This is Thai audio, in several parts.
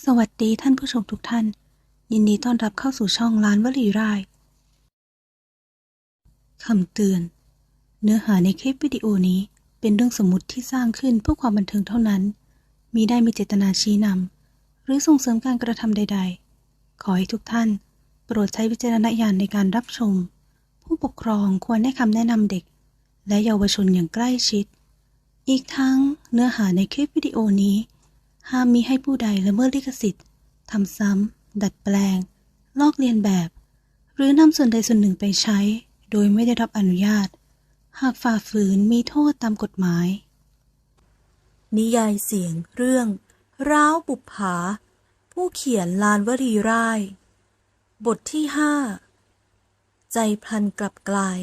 สวัสดีท่านผู้ชมทุกท่าน ยินดีต้อนรับเข้าสู่ช่องล้านวลีร่ายคำเตือน เนื้อหาในคลิปวิดีโอนี้เป็นเรื่องสมมติที่สร้างขึ้นเพื่อความบันเทิงเท่านั้น มีได้มีเจตนาชี้นำหรือส่งเสริมการกระทำใด ๆ ขอให้ทุกท่าน โปรดใช้วิจารณญาณในการรับชม ผู้ปกครองควรให้คำแนะนำเด็ก และเยาวชนอย่างใกล้ชิด อีกทั้งเนื้อหาในคลิปวิดีโอนี้ ห้ามมีให้ผู้ใดละเมิดลิขสิทธิ์ทำซ้ำ ดัดแปลง ลอกเลียนแบบ หรือนำส่วนใดส่วนหนึ่งไปใช้ โดยไม่ได้รับอนุญาต หากฝ่าฝืนมีโทษตามกฎหมาย นิยายเสียงเรื่อง ร้าวบุปผา ผู้เขียนลานวรีร่าย บทที่ห้าใจพลันกลับกลาย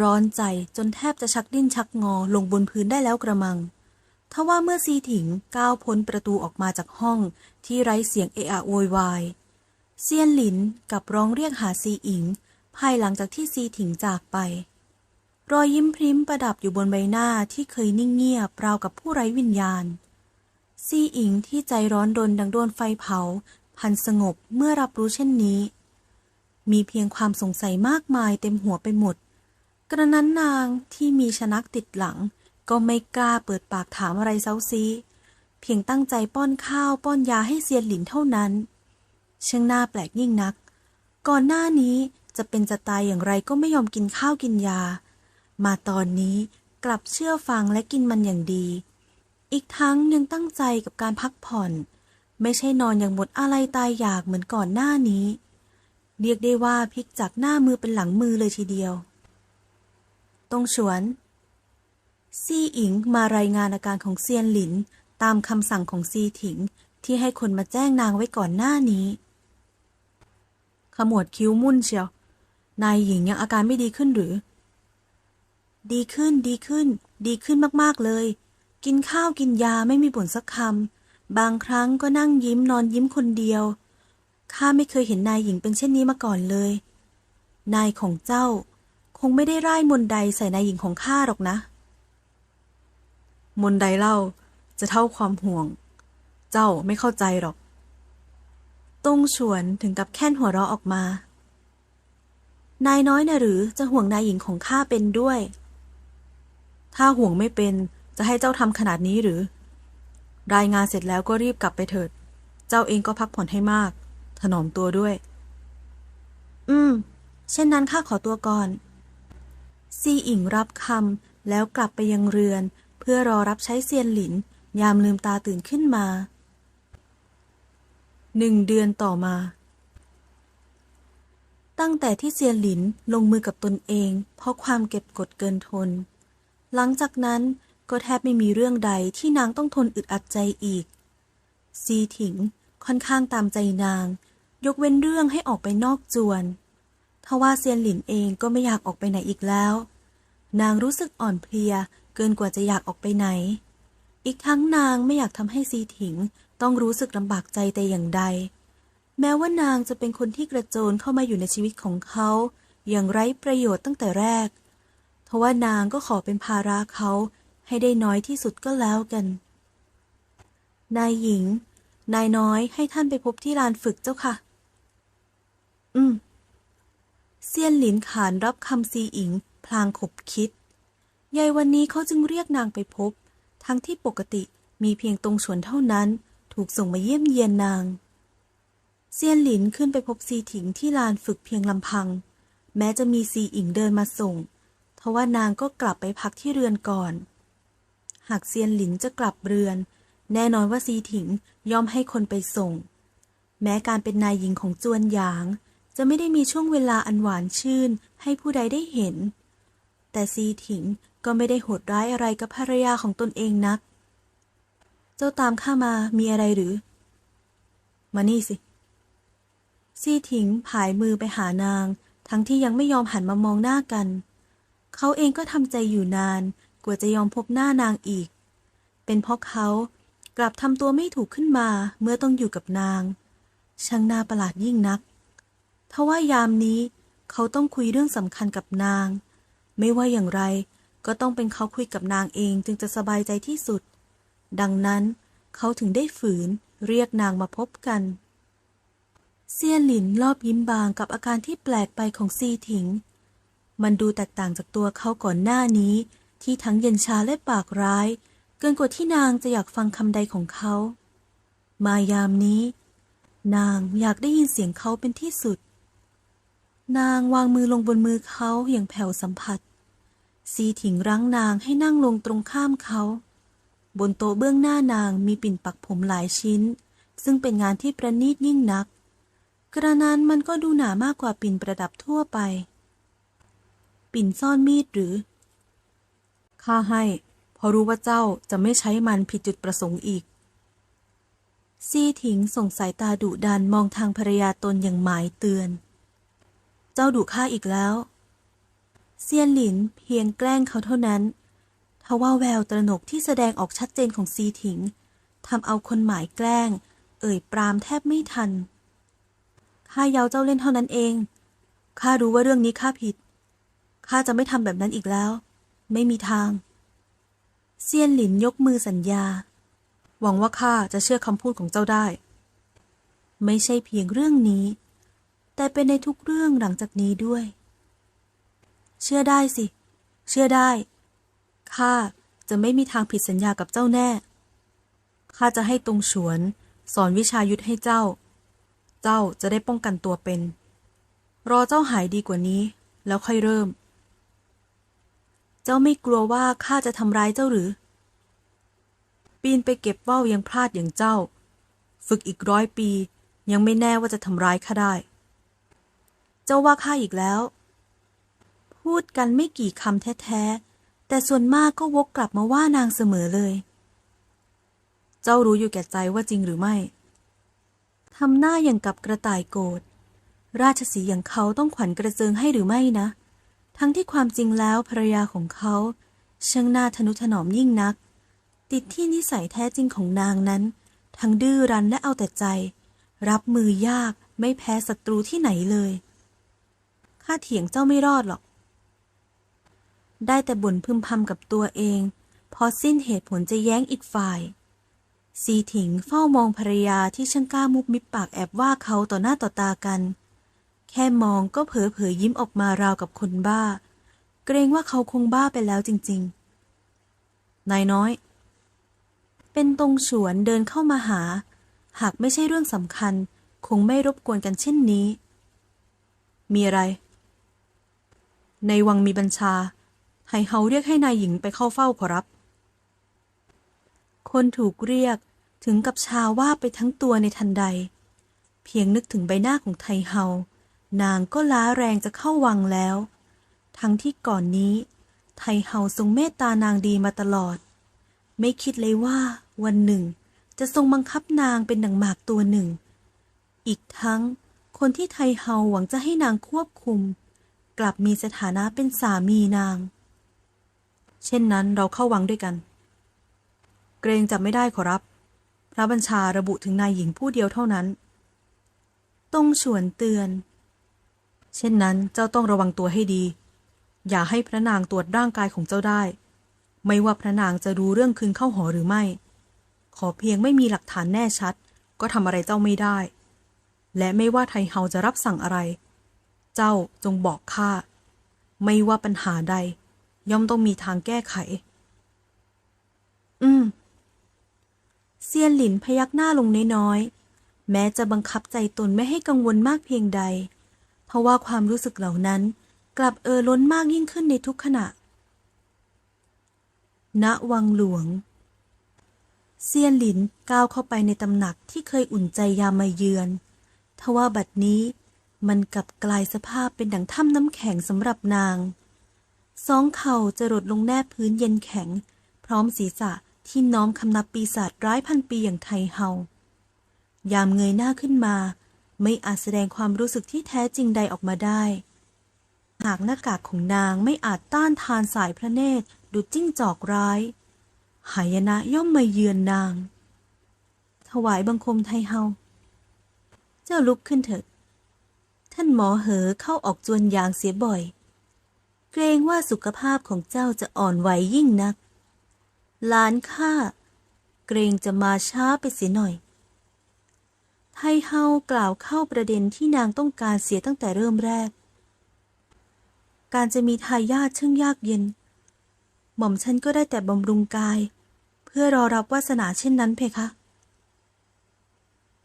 ร้อนใจจนแทบจะชักดิ้นชักงอลงบนพื้นได้แล้วกระมัง ทว่าเมื่อซีถิงก้าวพ้นประตูออกมาจากห้องที่ไร้เสียงเอะอะโวยวายเซียนหลินกับร้องเรียกหาซีอิง ภายหลังจากที่ซีถิงจากไป รอยยิ้มพริ้มประดับอยู่บนใบหน้าที่เคยนิ่งเงียบราวกับผู้ไร้วิญญาณ ซีอิงที่ใจร้อนรนดังโดนไฟเผา พันสงบเมื่อรับรู้เช่นนี้ มีเพียงความสงสัยมากมายเต็มหัวไปหมด กระนั้นนางที่มีชนักติดหลัง ก็ไม่กล้าเปิดปากถามอะไรเซาซี เพียงตั้งใจป้อนข้าวป้อนยาให้เซียนหลินเท่านั้นช่างน่าแปลกยิ่งนัก ก่อนหน้านี้จะเป็นจะตายอย่างไรก็ไม่ยอมกินข้าวกินยา มาตอนนี้กลับเชื่อฟังและกินมันอย่างดี อีกทั้งยังตั้งใจกับการพักผ่อน ไม่ใช่นอนอย่างหมดอะไรตายอยากเหมือนก่อนหน้านี้ เรียกได้ว่าพลิกจากหน้ามือเป็นหลังมือเลยทีเดียวตรงฉวน ซี่อิงมารายงานอาการของเซียนหลิน ตามคำสั่งของซีถิง ที่ให้คนมาแจ้งนางไว้ก่อนหน้านี้ ขมวดคิ้วมุ่นเชียว นายหญิงยังอาการไม่ดีขึ้นหรือ ดีขึ้นดีขึ้น ดีขึ้นมากๆเลย กินข้าวกินยาไม่มีบ่นสักคำบางครั้งก็นั่งยิ้มนอนยิ้มคนเดียวข้าไม่เคยเห็นนายหญิงเป็นเช่นนี้มาก่อนเลย นายของเจ้า คงไม่ได้ร่ายมนใดใส่นายหญิงของข้าหรอกนะ มนใดเล่าจะเท่าความห่วง เจ้าไม่เข้าใจหรอกตงฉวนถึงกับแค่นหัวเราะออกมา นายน้อยนะหรือจะห่วงนายหญิงของข้าเป็นด้วย ถ้าห่วงไม่เป็นจะให้เจ้าทำขนาดนี้หรือ รายงานเสร็จแล้วก็รีบกลับไปเถิด เจ้าเองก็พักผ่อนให้มาก ถนอมตัวด้วย อืม เช่นนั้นข้าขอตัวก่อน ซีอิงรับคำแล้วกลับไปยังเรือน พื่อรอรับใช้เซียนหลิน ยามลืมตาตื่นขึ้นมาหนึ่งเดือนต่อมา ตั้งแต่ที่เซียนหลินลงมือกับตนเอง เพราะความเก็บกดเกินทน หลังจากนั้นก็แทบไม่มีเรื่องใดที่นางต้องทนอึดอัดใจอีก ซีถิงค่อนข้างตามใจนาง ยกเว้นเรื่องให้ออกไปนอกจวนทว่าเซียนหลินเองก็ไม่อยากออกไปไหนอีกแล้ว นางรู้สึกอ่อนเพลีย เกินกว่าจะอยากออกไปไหน อีกทั้งนางไม่อยากทำให้ซีถิงต้องรู้สึกลำบากใจแต่อย่างใด แม้ว่านางจะเป็นคนที่กระโจนเข้ามาอยู่ในชีวิตของเขา อย่างไร้ประโยชน์ตั้งแต่แรก ทว่านางก็ขอเป็นภาระเขาให้ได้น้อยที่สุดก็แล้วกัน นายหญิง นายน้อยให้ท่านไปพบที่ลานฝึกเจ้าค่ะ อืม เซียนหลินขานรับคำซีอิง พลางขบคิด ยายวันนี้เขาจึงเรียกนางไปพบ ทั้งที่ปกติมีเพียงตรงชวนเท่านั้น ถูกส่งมาเยี่ยมเยียนนาง เซียนหลินขึ้นไปพบซีถิงที่ลานฝึกเพียงลำพัง แม้จะมีซีอิงเดินมาส่งทว่านางก็กลับไปพักที่เรือนก่อน หากเซียนหลินจะกลับเรือน แน่นอนว่าซีถิงย่อมให้คนไปส่ง แม้การเป็นนายหญิงของจวนหยาง จะไม่ได้มีช่วงเวลาอันหวานชื่นให้ผู้ใดได้เห็น แต่ซีถิง ก็ไม่ได้โหดร้ายอะไรกับภรรยาของตนเองนัก เจ้าตามข้ามามีอะไรหรือ มานี่สิ ซีถิงผายมือไปหานาง ทั้งที่ยังไม่ยอมหันมามองหน้ากัน เขาเองก็ทำใจอยู่นาน กว่าจะยอมพบหน้านางอีก เป็นเพราะเขากลับทำตัวไม่ถูกขึ้นมาเมื่อต้องอยู่กับนาง ช่างน่าประหลาดยิ่งนักทว่ายามนี้เขาต้องคุยเรื่องสำคัญกับนาง ไม่ว่าอย่างไร ก็ต้องเป็นเขาคุยกับนางเองจึงจะสบายใจที่สุด ดังนั้นเขาถึงได้ฝืนเรียกนางมาพบกัน เซียนหลินรอบยิ้มบางกับอาการที่แปลกไปของซีถิง มันดูแตกต่างจากตัวเขาก่อนหน้านี้ ที่ทั้งเย็นชาและปากร้าย เกินกว่าที่นางจะอยากฟังคำใดของเขา มายามนี้ นางอยากได้ยินเสียงเขาเป็นที่สุด นางวางมือลงบนมือเขาอย่างแผ่วสัมผัส ซีถิงรั้งนางให้นั่งลงตรงข้ามเขา บนโต๊ะเบื้องหน้านางมีปิ่นปักผมหลายชิ้น ซึ่งเป็นงานที่ประณีตยิ่งนัก กระนั้นมันก็ดูหนามากกว่าปิ่นประดับทั่วไป ปิ่นซ่อนมีดหรือ ข้าให้เพราะรู้ว่าเจ้าจะไม่ใช้มันผิดจุดประสงค์อีก ซีถิงส่งสายตาดุดันมองทางภรรยาตนอย่างหมายเตือน เจ้าดุข้าอีกแล้ว เซียนหลินเพียงแกล้งเขาเท่านั้นทว่าแววตระหนกที่แสดงออกชัดเจนของซีถิงทำเอาคนหมายแกล้ง เอ่ยปรามแทบไม่ทัน ข้าเยาเจ้าเล่นเท่านั้นเอง ข้ารู้ว่าเรื่องนี้ข้าผิด ข้าจะไม่ทำแบบนั้นอีกแล้ว ไม่มีทาง เซียนหลินยกมือสัญญา หวังว่าข้าจะเชื่อคำพูดของเจ้าได้ ไม่ใช่เพียงเรื่องนี้ แต่เป็นในทุกเรื่องหลังจากนี้ด้วย เชื่อได้สิ เชื่อได้ ข้าจะไม่มีทางผิดสัญญากับเจ้าแน่ ข้าจะให้ตรงฉวน สอนวิชายุทธให้เจ้า เจ้าจะได้ป้องกันตัวเป็น รอเจ้าหายดีกว่านี้ แล้วค่อยเริ่ม เจ้าไม่กลัวว่าข้าจะทำร้ายเจ้าหรือ ปีนไปเก็บว่าวยังพลาดอย่างเจ้า ฝึกอีกร้อยปี ยังไม่แน่ว่าจะทำร้ายข้าได้ เจ้าว่าข้าอีกแล้ว พูดกันไม่กี่คำแท้ๆ แต่ส่วนมากก็วกกลับมาว่านางเสมอเลย เจ้ารู้อยู่แก่ใจว่าจริงหรือไม่ ทำหน้าอย่างกับกระต่ายโกรธ ราชสีอย่างเขาต้องขวัญกระเจิงให้หรือไม่นะ ทั้งที่ความจริงแล้วภรรยาของเขาช่างน่าทนุถนอมยิ่งนัก ติดที่นิสัยแท้จริงของนางนั้น ทั้งดื้อรั้นและเอาแต่ใจ รับมือยากไม่แพ้ศัตรูที่ไหนเลยข้าเถียงเจ้าไม่รอดหรอก ได้แต่บ่นพึมพำกับตัวเอง พอสิ้นเหตุผลจะแย้งอีกฝ่าย ซีถิงเฝ้ามองภรรยาที่ช่างกล้ามุบมิบปากแอบว่าเขาต่อหน้าต่อตากัน แค่มองก็เผลอเผยยิ้มออกมาราวกับคนบ้า เกรงว่าเขาคงบ้าไปแล้วจริง ๆ นายน้อย เป็นตรงฉวนเดินเข้ามาหา หากไม่ใช่เรื่องสำคัญ คงไม่รบกวนกันเช่นนี้ มีอะไร ในวังมีบัญชา ให้เฮาเรียกให้นายหญิงไปเข้าเฝ้าขอรับ คนถูกเรียกถึงกับชาว่าไปทั้งตัวในทันใด เพียงนึกถึงใบหน้าของไทเฮา นางก็ล้าแรงจะเข้าวังแล้ว ทั้งที่ก่อนนี้ ไทเฮาทรงเมตตานางดีมาตลอด ไม่คิดเลยว่าวันหนึ่ง จะทรงบังคับนางเป็นดังหมากตัวหนึ่ง อีกทั้งคนที่ไทเฮาหวังจะให้นางควบคุม กลับมีสถานะเป็นสามีนาง เช่นนั้นเราเข้าวังด้วยกัน เกรงจะไม่ได้ขอรับ พระบัญชาระบุถึงนายหญิงผู้เดียวเท่านั้น ตรงฉวนเตือน เช่นนั้นเจ้าต้องระวังตัวให้ดี อย่าให้พระนางตรวจร่างกายของเจ้าได้ ไม่ว่าพระนางจะรู้เรื่องคืนเข้าหอหรือไม่ ขอเพียงไม่มีหลักฐานแน่ชัด ก็ทำอะไรเจ้าไม่ได้ และไม่ว่าไทเฮาจะรับสั่งอะไร เจ้าจงบอกข้าไม่ว่าปัญหาใด ย่อมต้องมีทางแก้ไข อืม เซียนหลินพยักหน้าลงน้อยๆ แม้จะบังคับใจตนไม่ให้กังวลมากเพียงใด เพราะว่าความรู้สึกเหล่านั้น กลับเออล้นมากยิ่งขึ้นในทุกขณะ ณ วังหลวง เซียนหลินก้าวเข้าไปในตำหนักที่เคยอุ่นใจยามมาเยือน ทว่าบัดนี้มันกลับกลายสภาพเป็นดังถ้ำน้ำแข็งสำหรับนาง สองเข่าจะรดลงแนบพื้นเย็นแข็ง พร้อมศีรษะที่น้อมคำนับปีศาจร้ายพันปีอย่างไทเฮา ยามเงยหน้าขึ้นมา ไม่อาจแสดงความรู้สึกที่แท้จริงใดออกมาได้ หากหน้ากากของนางไม่อาจต้านทานสายพระเนตรดุจจิ้งจอกร้าย หายนะย่อมมาเยือนนาง ถวายบังคมไทเฮา เจ้าลุกขึ้นเถิด ท่านหมอเหอเข้าออกจวนยางเสียบ่อย เกรงว่าสุขภาพของเจ้าจะอ่อนไหวยิ่งนัก หลานข้าเกรงจะมาช้าไปเสียหน่อย ไทเฮากล่าวเข้าประเด็นที่นางต้องการเสียตั้งแต่เริ่มแรก การจะมีทายาทช่างยากเย็น หม่อมฉันก็ได้แต่บำรุงกาย เพื่อรอรับวาสนาเช่นนั้นเพคะ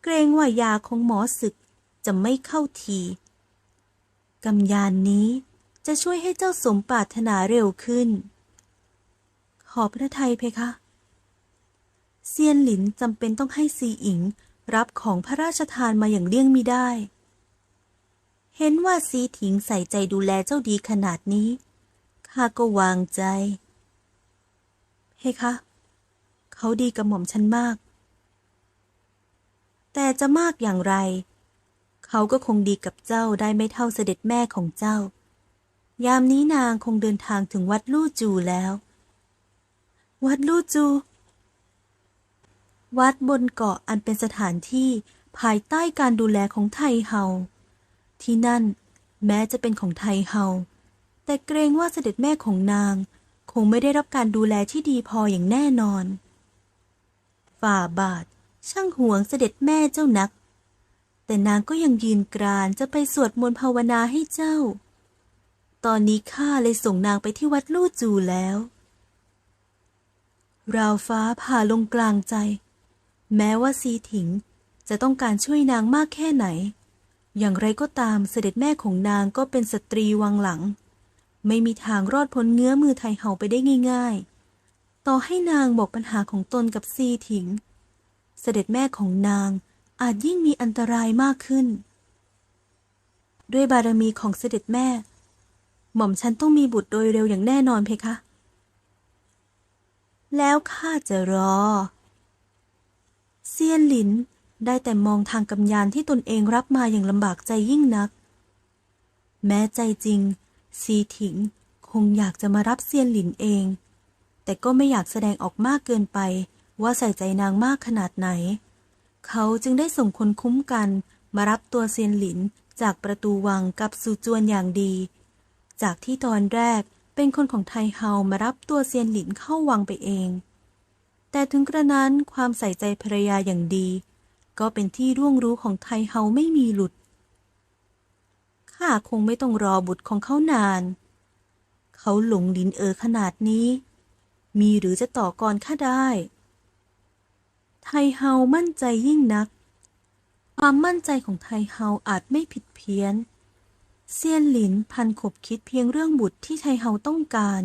เกรงว่ายาของหมอศึกจะไม่เข้าทีกำยานนี้ จะช่วยให้เจ้าสมปรารถนาเร็วขึ้น ขอพระทัยเพคะ เซียนหลินจำเป็นต้องให้ซีอิงรับของพระราชทานมาอย่างเลี่ยงมิได้ เห็นว่าซีถิงใส่ใจดูแลเจ้าดีขนาดนี้ ข้าก็วางใจเพคะ เขาดีกับหม่อมฉันมาก แต่จะมากอย่างไร เขาก็คงดีกับเจ้าได้ไม่เท่าเสด็จแม่ของเจ้า ยามนี้นางคงเดินทางถึงวัดลู่จูแล้ว วัดลู่จู วัดบนเกาะอันเป็นสถานที่ภายใต้การดูแลของไทเฮา ที่นั่นแม้จะเป็นของไทเฮา แต่เกรงว่าเสด็จแม่ของนาง คงไม่ได้รับการดูแลที่ดีพออย่างแน่นอน ฝ่าบาทช่างห่วงเสด็จแม่เจ้านัก แต่นางก็ยังยืนกรานจะไปสวดมนต์ภาวนาให้เจ้า ตอนนี้ข้าเลยส่งนางไปที่วัดลู่จูแล้ว ราวฟ้าผ่าลงกลางใจ แม้ว่าซีถิงจะต้องการช่วยนางมากแค่ไหน อย่างไรก็ตามเสด็จแม่ของนางก็เป็นสตรีวังหลัง ไม่มีทางรอดพ้นเงื้อมือไทเฮาไปได้ง่าย ๆ ต่อให้นางบอกปัญหาของตนกับซีถิง เสด็จแม่ของนางอาจยิ่งมีอันตรายมากขึ้น ด้วยบารมีของเสด็จแม่ หม่อมฉันต้องมีบุตรโดยเร็วอย่างแน่นอนเพคะ แล้วข้าจะรอ เซียนหลินได้แต่มองทางกำยานที่ตนเองรับมาอย่างลำบากใจยิ่งนัก แม้ใจจริง ซีถิงคงอยากจะมารับเซียนหลินเอง แต่ก็ไม่อยากแสดงออกมากเกินไปว่าใส่ใจนางมากขนาดไหน เขาจึงได้ส่งคนคุ้มกันมารับตัวเซียนหลินจากประตูวังกับซูจวนอย่างดี จากที่ตอนแรกเป็นคนของไทเฮามารับตัวเซียนหลินเข้าวังไปเอง แต่ถึงกระนั้นความใส่ใจภรรยาอย่างดี ก็เป็นที่ร่วงรู้ของไทเฮาไม่มีหลุด ข้าคงไม่ต้องรอบุตรของเขานาน เขาหลงหลินเออขนาดนี้ มีหรือจะต่อกรข้าได้ ไทเฮามั่นใจยิ่งนัก ความมั่นใจของไทเฮาอาจไม่ผิดเพี้ยน เซียนหลินพันขบคิดเพียงเรื่องบุตรที่ไทเฮาต้องการ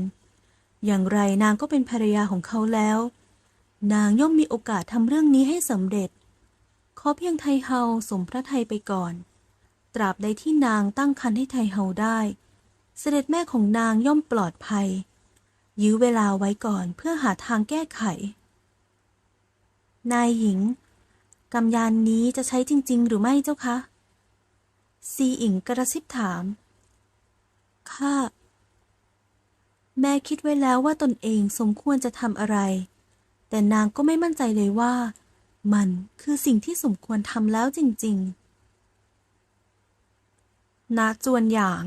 อย่างไรนางก็เป็นภรรยาของเขาแล้ว นางย่อมมีโอกาสทำเรื่องนี้ให้สำเร็จ ขอเพียงไทเฮาสมพระไทยไปก่อน ตราบใดที่นางตั้งครรภ์ให้ไทเฮาได้ เสด็จแม่ของนางย่อมปลอดภัย ยื้อเวลาไว้ก่อนเพื่อหาทางแก้ไข นายหญิงกำยานนี้จะใช้จริง ๆ หรือไม่เจ้าคะ ซีอิงกระซิบถาม ข้า แม่คิดไว้แล้วว่าตนเองสมควรจะทำอะไร แต่นางก็ไม่มั่นใจเลยว่า มันคือสิ่งที่สมควรทำแล้วจริง ๆ นาจวนหยาง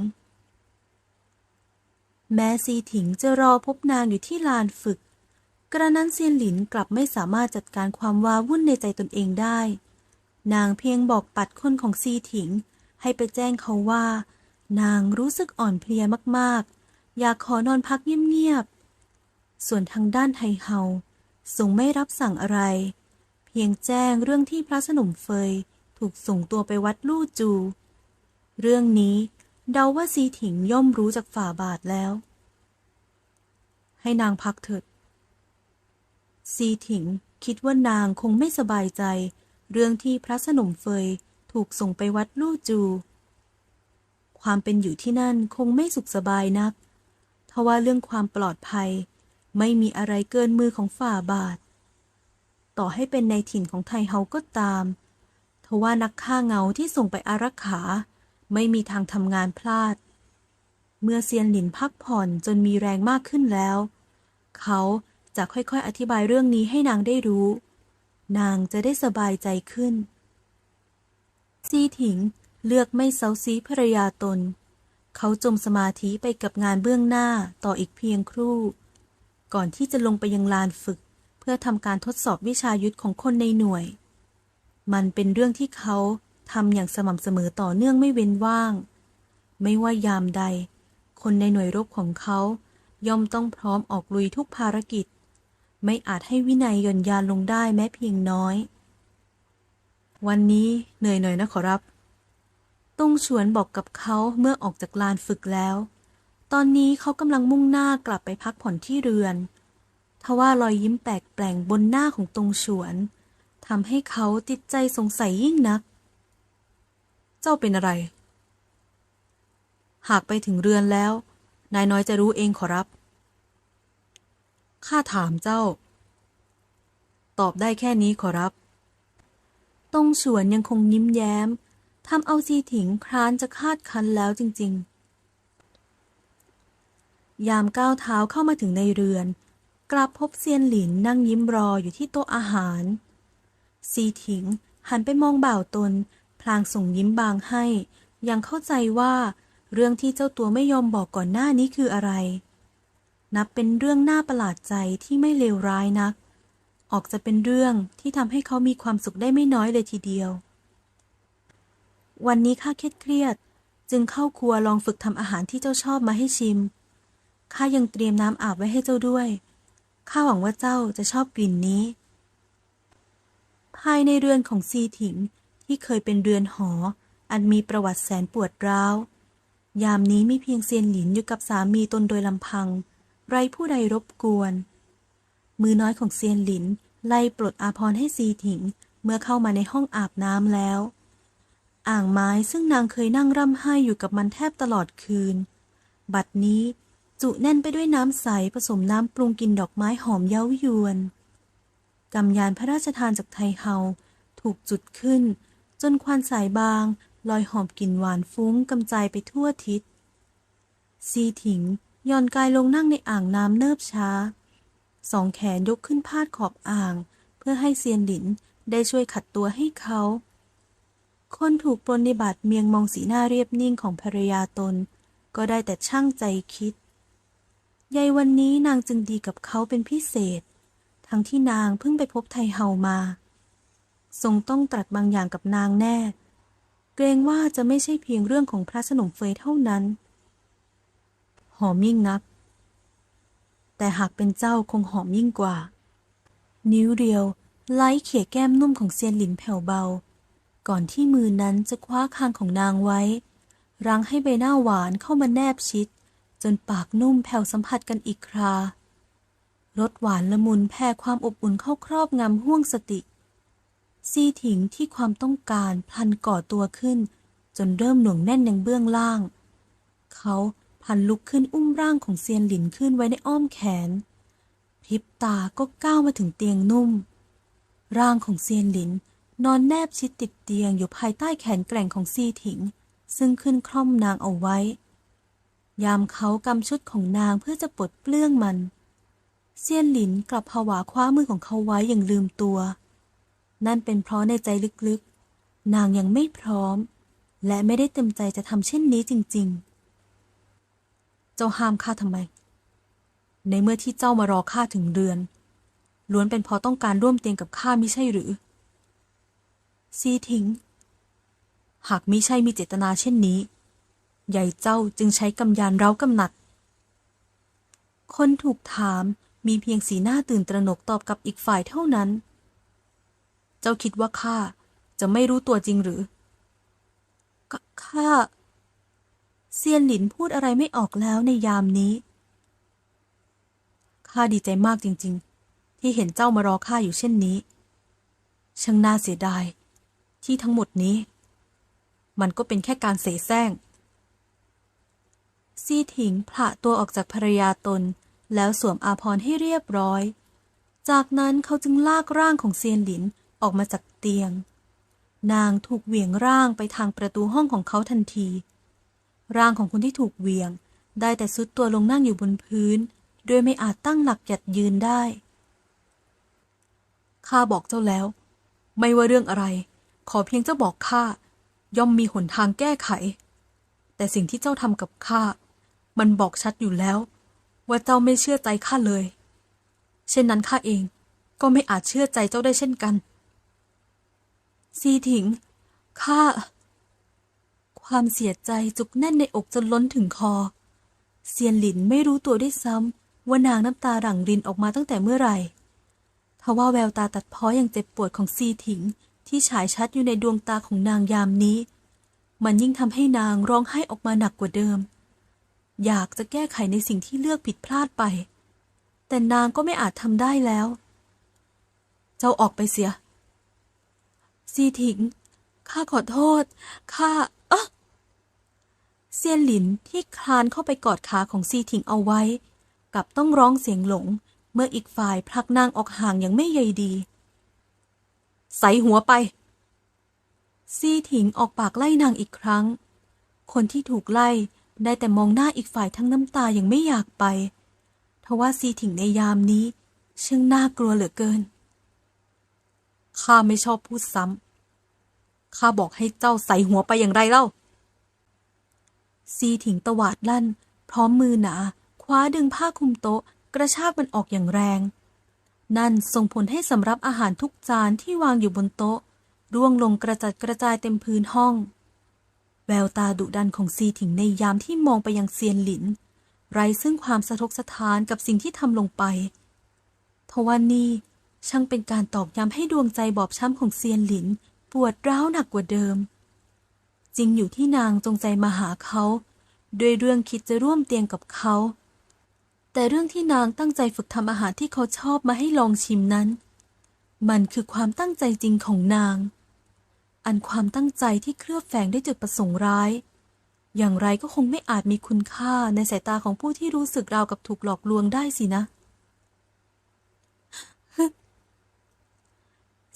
แม้ซีถิงจะรอพบนางอยู่ที่ลานฝึก กระนั้นเซียนหลินกลับไม่สามารถจัดการความว้าวุ่นในใจตนเองได้ นางเพียงบอกปัดคนของซีถิง ให้ไปแจ้งเขาว่า นางรู้สึกอ่อนเพลียมากๆ อยากขอนอนพักเงียบๆ ส่วนทางด้านไทเฮาทรงไม่รับสั่งอะไร เพียงแจ้งเรื่องที่พระสนมเฟยถูกส่งตัวไปวัดลู่จู เรื่องนี้เดาว่าซีถิงย่อมรู้จากฝ่าบาทแล้ว ให้นางพักเถิด ซีถิงคิดว่านางคงไม่สบายใจ เรื่องที่พระสนมเฟย ถูกส่งไปวัดลู่จู ความเป็นอยู่ที่นั่นคงไม่สุขสบายนัก ทว่าเรื่องความปลอดภัย ไม่มีอะไรเกินมือของฝ่าบาท ต่อให้เป็นในถิ่นของไทเฮาก็ตาม ทว่านักฆ่าเงาที่ส่งไปอารักขา ไม่มีทางทำงานพลาด เมื่อเซียนหลินพักผ่อนจนมีแรงมากขึ้นแล้ว เขาจะค่อยๆอธิบายเรื่องนี้ให้นางได้รู้ นางจะได้สบายใจขึ้น ซีถิงเลือกไม่เซาซีภรรยาตน เขาจมสมาธิไปกับงานเบื้องหน้าต่ออีกเพียงครู่ ก่อนที่จะลงไปยังลานฝึก เพื่อทำการทดสอบวิชายุทธของคนในหน่วย มันเป็นเรื่องที่เขาทำอย่างสม่ำเสมอต่อเนื่องไม่เว้นว่าง ไม่ว่ายามใด คนในหน่วยรบของเขาย่อมต้องพร้อมออกลุยทุกภารกิจ ไม่อาจให้วินัยย่อนยานลงได้แม้เพียงน้อย วันนี้เหนื่อยหน่อยนะขอรับตงฉวนบอกกับเขาเมื่อออกจากลานฝึกแล้ว ตอนนี้เขากำลังมุ่งหน้ากลับไปพักผ่อนที่เรือน ทว่ารอยยิ้มแปลกแปลงบนหน้าของตงฉวนทำให้เขาติดใจสงสัยยิ่งนัก เจ้าเป็นอะไร หากไปถึงเรือนแล้ว นายน้อยจะรู้เองขอรับ ข้าถามเจ้า ตอบได้แค่นี้ขอรับ ตงฉวนยังคงยิ้มแย้มทำเอาซีถิงครานจะคาดคันแล้วจริง ๆ ยามก้าวเท้าเข้ามาถึงในเรือน กลับพบเซียนหลินนั่งยิ้มรออยู่ที่โต๊ะอาหาร ซีถิงหันไปมองบ่าวตน พลางส่งยิ้มบางให้ ยังเข้าใจว่า เรื่องที่เจ้าตัวไม่ยอมบอกก่อนหน้านี้คืออะไร นับเป็นเรื่องน่าประหลาดใจที่ไม่เลวร้ายนัก ออกจะเป็นเรื่องที่ทำให้เขามีความสุขได้ไม่น้อยเลยทีเดียว วันนี้ข้าเครียดเครียด จึงเข้าครัวลองฝึกทำอาหารที่เจ้าชอบมาให้ชิม ข้ายังเตรียมน้ำอาบไว้ให้เจ้าด้วย ข้าหวังว่าเจ้าจะชอบกลิ่นนี้ ภายในเรือนของซีถิงที่เคยเป็นเรือนหอ อันมีประวัติแสนปวดร้าว ยามนี้มีเพียงเซียนหลินอยู่กับสามีตนโดยลำพัง ไรผู้ใดรบกวน มือน้อยของเซียนหลิน ไล่ปลดอาภรให้ซีถิง เมื่อเข้ามาในห้องอาบน้ำแล้ว อ่างไม้ซึ่งนางเคยนั่งร่ำไห้อยู่กับมันแทบตลอดคืน บัดนี้จุแน่นไปด้วยน้ำใสผสมน้ำปรุงกินดอกไม้หอมเย้ายวนกำยานพระราชทานจากไทเฮาถูกจุดขึ้น จนควันสายบาง ลอยหอมกลิ่นหวานฟุ้งกำจายไปทั่วทิศซีถิงย่อนกายลงนั่งในอ่างน้ำเนิบช้า สองแขนยกขึ้นพาดขอบอ่าง เพื่อให้เซียนหลินได้ช่วยขัดตัวให้เขา คนถูกปรนนิบัติเมียงมองสีหน้าเรียบนิ่งของภรรยาตน ก็ได้แต่ช่างใจคิดยายวันนี้นางจึงดีกับเขาเป็นพิเศษ ทั้งที่นางเพิ่งไปพบไทเฮามา ทรงต้องตรัสบางอย่างกับนางแน่ เกรงว่าจะไม่ใช่เพียงเรื่องของพระสนมเฟยเท่านั้น หอมยิ่งนัก แต่หากเป็นเจ้าคงหอมยิ่งกว่า นิ้วเดียว ไล่เขี่ยแก้มนุ่มของเซียนหลินแผ่วเบา ก่อนที่มือนั้นจะคว้าคางของนางไว้ รั้งให้ใบหน้าหวานเข้ามาแนบชิด จนปากนุ่มแผ่วสัมผัสกันอีกครารสหวานละมุนแผ่ความอบอุ่นเข้าครอบงำห่วงสติ ซีถิงที่ความต้องการพลันก่อตัวขึ้น จนเริ่มหน่วงแน่นยังเบื้องล่าง เขา พันลุกขึ้นอุ้มร่างของเซียนหลินขึ้นไว้ในอ้อมแขน พริบตาก็ก้าวมาถึงเตียงนุ่ม ร่างของเซียนหลินนอนแนบชิดติดเตียงอยู่ภายใต้แขนแกร่งของซีถิง ซึ่งขึ้นคล่อมนางเอาไว้ ยามเขากำชุดของนางเพื่อจะปลดเปลื้องมัน เซียนหลินกลับผวาคว้ามือของเขาไว้อย่างลืมตัว นั่นเป็นเพราะในใจลึกๆ นางยังไม่พร้อม และไม่ได้เต็มใจจะทำเช่นนี้จริง ๆ เจ้าห้ามข้าทำไม ในเมื่อที่เจ้ามารอข้าถึงเรือน ล้วนเป็นเพราะต้องการร่วมเตียงกับข้าม่ใช่หรือ ซีถิง หากมิใช่มีเจตนาเช่นนี้ใหญ่เจ้าจึงใช้กำยานเร้ากำหนัด คนถูกถามมีเพียงสีหน้าตื่นตระหนกตอบกับอีกฝ่ายเท่านั้น เจ้าคิดว่าข้าจะไม่รู้ตัวจริงหรือกข้า เซียนหลินพูดอะไรไม่ออกแล้วในยามนี้ ข้าดีใจมากจริง ๆ ที่เห็นเจ้ามารอข้าอยู่เช่นนี้ ช่างน่าเสียดาย ที่ทั้งหมดนี้ มันก็เป็นแค่การเสแสร้ง ซีถิงผละตัวออกจากภรรยาตน แล้วสวมอาภรณ์ให้เรียบร้อย จากนั้นเขาจึงลากร่างของเซียนหลินออกมาจากเตียง นางถูกเหวี่ยงร่างไปทางประตูห้องของเขาทันที ร่างของคนที่ถูกเวียง ได้แต่ซุดตัวลงนั่งอยู่บนพื้นโดยไม่อาจตั้งหลักหยัดยืนได้ ข้าบอกเจ้าแล้ว ไม่ว่าเรื่องอะไร ขอเพียงเจ้าบอกข้า ย่อมมีหนทางแก้ไข แต่สิ่งที่เจ้าทำกับข้า มันบอกชัดอยู่แล้ว ว่าเจ้าไม่เชื่อใจข้าเลย เช่นนั้นข้าเองก็ไม่อาจเชื่อใจเจ้าได้เช่นกันซีถิง ข้า ความเสียใจจุกแน่นในอกจนล้นถึงคอ เซียนหลินไม่รู้ตัวด้วยซ้ำว่านางน้ำตาหลั่งรินออกมาตั้งแต่เมื่อไหร่ทว่าแววตาตัดเพ้ออย่างเจ็บปวดของซีถิง ที่ฉายชัดอยู่ในดวงตาของนางยามนี้ มันยิ่งทำให้นางร้องไห้ออกมาหนักกว่าเดิม อยากจะแก้ไขในสิ่งที่เลือกผิดพลาดไป แต่นางก็ไม่อาจทำได้แล้ว เจ้าออกไปเสียซีถิงข้าขอโทษ ข้า เซียนหลินที่คลานเข้าไปกอดขาของซีถิงเอาไว้ กับต้องร้องเสียงหลง เมื่ออีกฝ่ายผลักนางออกห่างอย่างไม่ใยดี ใส่หัวไป ซีถิงออกปากไล่นางอีกครั้ง คนที่ถูกไล่ได้แต่มองหน้าอีกฝ่ายทั้งน้ำตาอย่างไม่อยากไป ทว่าซีถิงในยามนี้ช่างน่ากลัวเหลือเกิน ข้าไม่ชอบพูดซ้ำข้าบอกให้เจ้าใส่หัวไปอย่างไรเล่า ซีถิงตวาดลั่น พร้อมมือหนา คว้าดึงผ้าคลุมโต๊ะ กระชากมันออกอย่างแรง นั่นส่งผลให้สำรับอาหารทุกจานที่วางอยู่บนโต๊ะ ร่วงลงกระจัดกระจายเต็มพื้นห้อง แววตาดุดันของซีถิงในยามที่มองไปยังเซียนหลิน ไร้ซึ่งความสะทกสะท้านกับสิ่งที่ทำลงไปทว่านี่ช่างเป็นการตอกย้ำให้ดวงใจบอบช้ำของเซียนหลิน ปวดร้าวหนักกว่าเดิม จริงอยู่ที่นางจงใจมาหาเขาด้วยเรื่องคิดจะร่วมเตียงกับเขา แต่เรื่องที่นางตั้งใจฝึกทำอาหารที่เขาชอบมาให้ลองชิมนั้น มันคือความตั้งใจจริงของนาง อันความตั้งใจที่เคลือบแฝงด้วยจุดประสงค์ร้าย อย่างไรก็คงไม่อาจมีคุณค่าในสายตาของผู้ที่รู้สึกราวกับถูกหลอกลวงได้สินะ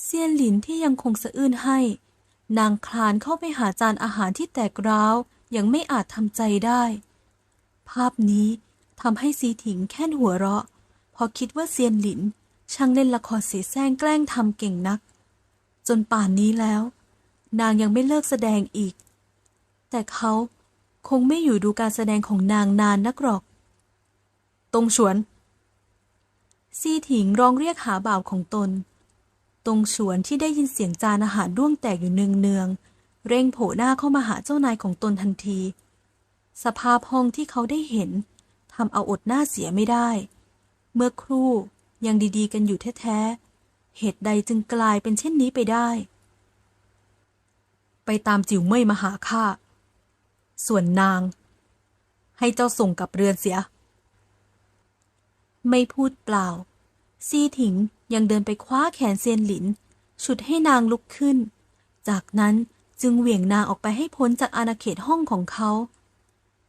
เซียนหลินที่ยังคงสะอื้นให้ นางคลานเข้าไปหาจานอาหารที่แตกร้าว ยังไม่อาจทำใจได้ ภาพนี้ทำให้ซีถิงแค่นหัวเราะ พอคิดว่าเซียนหลิน ช่างเล่นละครเสียแซงแกล้งทำเก่งนัก จนป่านนี้แล้ว นางยังไม่เลิกแสดงอีก แต่เขาคงไม่อยู่ดูการแสดงของนางนานนักหรอก ตรงฉวน ซีถิงร้องเรียกหาบ่าวของตน ตรงฉวนที่ได้ยินเสียงจานอาหารร่วงแตกอยู่เนืองๆเร่งโผล่หน้าเข้ามาหาเจ้านายของตนทันที สภาพห้องที่เขาได้เห็นทำเอาอดหน้าเสียไม่ได้ เมื่อครู่ยังดีๆ กันอยู่แท้ๆเหตุใดจึงกลายเป็นเช่นนี้ไปได้ ไปตามจิ๋วเม่ยมาหาข้าส่วนนาง ให้เจ้าส่งกับเรือนเสีย ไม่พูดเปล่า ซีถิงยังเดินไปคว้าแขนเซียนหลิน ฉุดให้นางลุกขึ้น จากนั้นจึงเหวี่ยงนางออกไปให้พ้นจากอาณาเขตห้องของเขา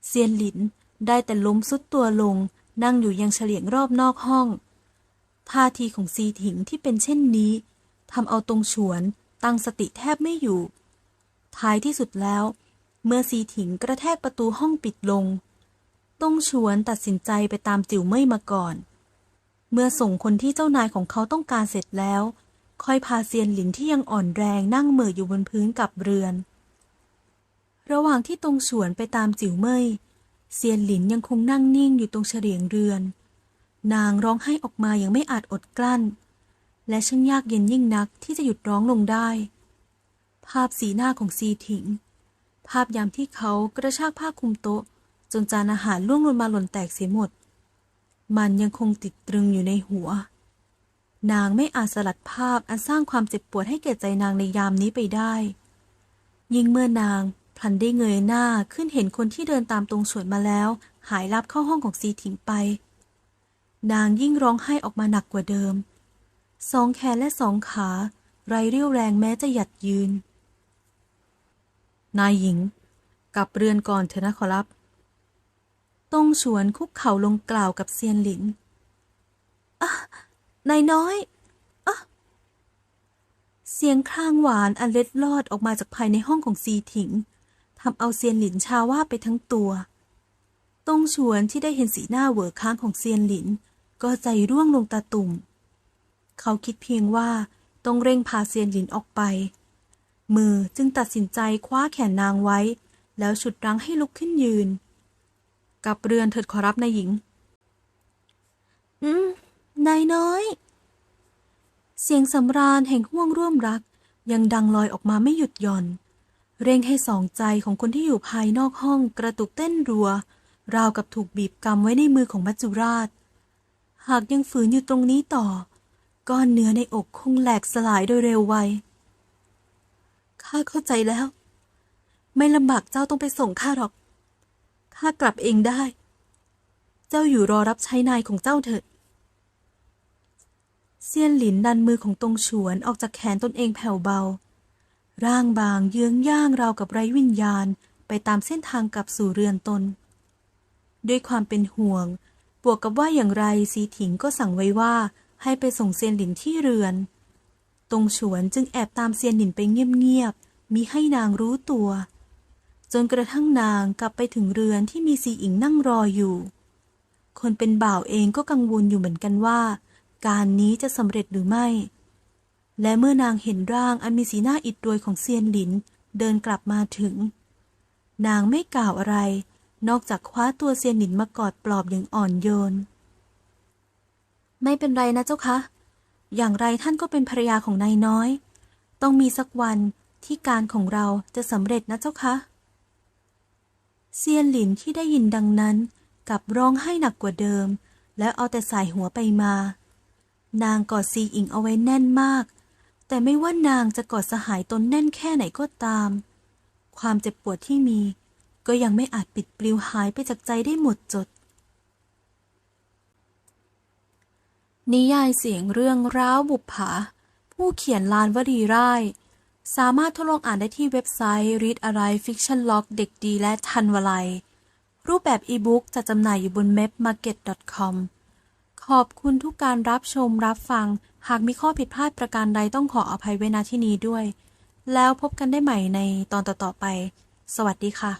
เซียนหลินได้แต่ล้มสุดตัวลง นั่งอยู่ยังเฉลียงรอบนอกห้อง ท่าทีของซีถิงที่เป็นเช่นนี้ทำเอาตรงฉวนตั้งสติแทบไม่อยู่ ท้ายที่สุดแล้ว เมื่อซีถิงกระแทกประตูห้องปิดลงตงฉวนตัดสินใจไปตามจิ๋วเม่ยมาก่อน เมื่อส่งคนที่เจ้านายของเขาต้องการเสร็จแล้ว ค่อยพาเซียนหลินที่ยังอ่อนแรงนั่งเหม่ออยู่บนพื้นกับเรือน ระหว่างที่ตรงฉวนไปตามจิ๋วเม่ยเซียนหลินยังคงนั่งนิ่งอยู่ตรงเฉลียงเรือน นางร้องไห้ออกมาอย่างไม่อาจอดกลั้น และช่างยากเย็นยิ่งนักที่จะหยุดร้องลงได้ ภาพสีหน้าของซีถิง ภาพยามที่เขากระชากผ้าคลุมโต๊ะ จนจานอาหารล่วงลงมาหล่นแตกเสียหมด มันยังคงติดตรึงอยู่ในหัว นางไม่อาจสลัดภาพอันสร้างความเจ็บปวดให้แก่ใจนางในยามนี้ไปได้ ยิ่งเมื่อนางพลันได้เงยหน้าขึ้นเห็นคนที่เดินตามตรงสวนมาแล้ว หายลับเข้าห้องของซีถิงไป นางยิ่งร้องไห้ออกมาหนักกว่าเดิม สองแขนและสองขา ไรเรี่ยวแรงแม้จะหยัดยืน นายหญิง กลับเรือนก่อนเถอะนะขอรับ ตงฉวนคุกเข่าลงกล่าวกับเซียนหลินอะนายน้อยอะเสียงครางหวานอันเล็ดลอดออกมาจากภายในห้องของซีถิงทำเอาเซียนหลินชาว่าไปทั้งตัว ตงฉวนที่ได้เห็นสีหน้าเหวอค้างของเซียนหลิน ก็ใจร่วงลงตาตุ่ม เขาคิดเพียงว่าต้องเร่งพาเซียนหลินออกไป มือจึงตัดสินใจคว้าแขนนางไว้ แล้วฉุดรั้งให้ลุกขึ้นยืน กับเรือนเถิดขอรับนายหญิง อืมนายน้อย เสียงสำราญแห่งห่วงร่วมรัก ยังดังลอยออกมาไม่หยุดหย่อน เร่งให้สองใจของคนที่อยู่ภายนอกห้องกระตุกเต้นรัว ราวกับถูกบีบกำไว้ในมือของมัจจุราช หากยังฝืนอยู่ตรงนี้ต่อ ก้อนเนื้อในอกคงแหลกสลายโดยเร็วไวข้าเข้าใจแล้ว ไม่ลำบากเจ้าต้องไปส่งข้าหรอก ข้ากลับเองได้ เจ้าอยู่รอรับใช้นายของเจ้าเถิดเซียนหลินดันมือของตรงฉวนออกจากแขนตนเองแผ่วเบา ร่างบางเยื้องย่างราวกับไร้วิญญาณไปตามเส้นทางกลับสู่เรือนตน ด้วยความเป็นห่วง บวกกับว่าอย่างไรซีถิงก็สั่งไว้ว่าให้ไปส่งเซียนหลินที่เรือน ตรงฉวนจึงแอบตามเซียนหลินไปเงียบๆมิให้นางรู้ตัว จนกระทั่งนางกลับไปถึงเรือนที่มีซีอิงนั่งรออยู่ คนเป็นบ่าวเองก็กังวลอยู่เหมือนกันว่า การนี้จะสำเร็จหรือไม่ และเมื่อนางเห็นร่างอันมีสีหน้าอิดโรยของเซียนหลินเดินกลับมาถึง นางไม่กล่าวอะไร นอกจากคว้าตัวเซียนหลินมากอดปลอบอย่างอ่อนโยน ไม่เป็นไรนะเจ้าคะ อย่างไรท่านก็เป็นภรรยาของนายน้อย ต้องมีสักวันที่การของเราจะสำเร็จนะเจ้าคะ เซียนหลินที่ได้ยินดังนั้นกลับร้องไห้หนักกว่าเดิม แล้วเอาแต่สายหัวไปมา นางกอดซีอิงเอาไว้แน่นมาก แต่ไม่ว่านางจะกอดสหายตนแน่นแค่ไหนก็ตาม ความเจ็บปวดที่มี ก็ยังไม่อาจปิดปลิวหายไปจากใจได้หมดจด นิยายเสียงเรื่องร้าวบุปผา ผู้เขียนลานวลีร่าย สามารถทดลองอ่านได้ที่เว็บไซต์ Read อะไร Fiction Log เด็กดีและทันวลัย รูปแบบอีบุ๊กจะจำหน่ายอยู่บน mapmarket.com ขอบคุณทุกการรับชมรับฟัง หากมีข้อผิดพลาดประการใดต้องขออภัยเวณาที่นี้ด้วย แล้วพบกันได้ใหม่ในตอนต่อๆไป สวัสดีค่ะ